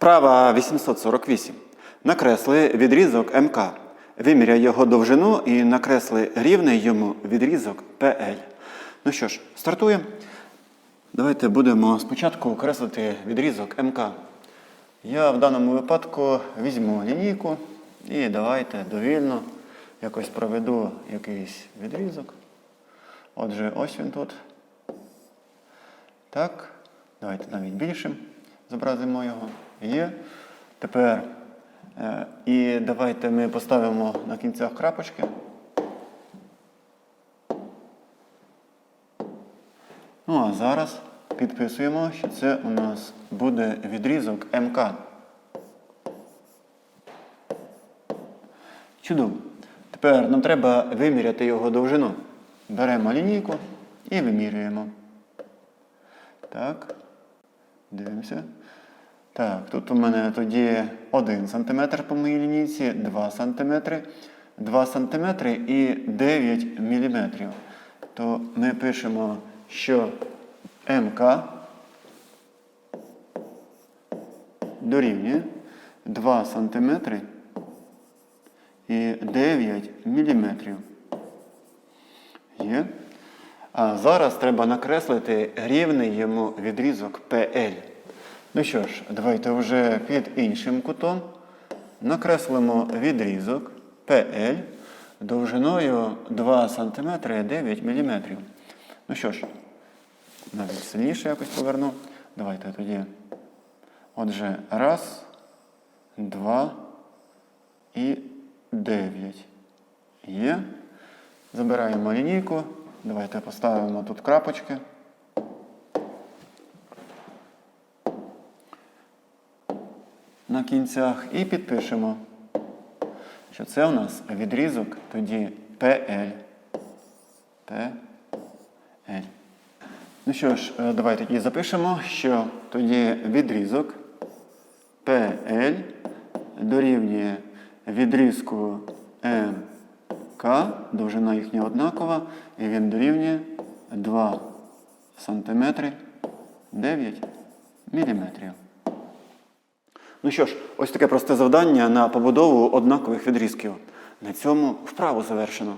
Вправа 848. Накресли відрізок МК. Виміряй його довжину і накресли рівний йому відрізок PL. Ну що ж, стартуємо. Давайте будемо спочатку креслити відрізок МК. Я в даному випадку візьму лінійку і давайте довільно якось проведу якийсь відрізок. Отже, ось він тут. Так, давайте навіть більшим зобразимо його. Є. Тепер е, і давайте ми поставимо на кінцях крапочки. Ну а зараз підписуємо, що це у нас буде відрізок МК. Чудово. Тепер нам треба виміряти його довжину. Беремо лінійку і вимірюємо. Так. Дивимося. Так, тут у мене тоді 1 см по моїй лінійці, 2 см, 2 см і 9 мм. То ми пишемо, що МК дорівнює 2 см і 9 мм. Є. А зараз треба накреслити рівний йому відрізок PL. Ну що ж, давайте вже під іншим кутом накреслимо відрізок PL довжиною 2 см і 9 мм. Ну що ж, навіть сильніше якось поверну. Давайте тоді. Отже, раз, два і 9. Є. Забираємо лінійку. Давайте поставимо тут крапочки. На кінцях і підпишемо, що це у нас відрізок тоді PL. PL. Ну що ж, е, давайте тоді запишемо, що тоді відрізок PL дорівнює відрізку МК, довжина їхня однакова, і він дорівнює 2 см 9 мм. Ну що ж, ось таке просте завдання на побудову однакових відрізків. На цьому вправу завершено.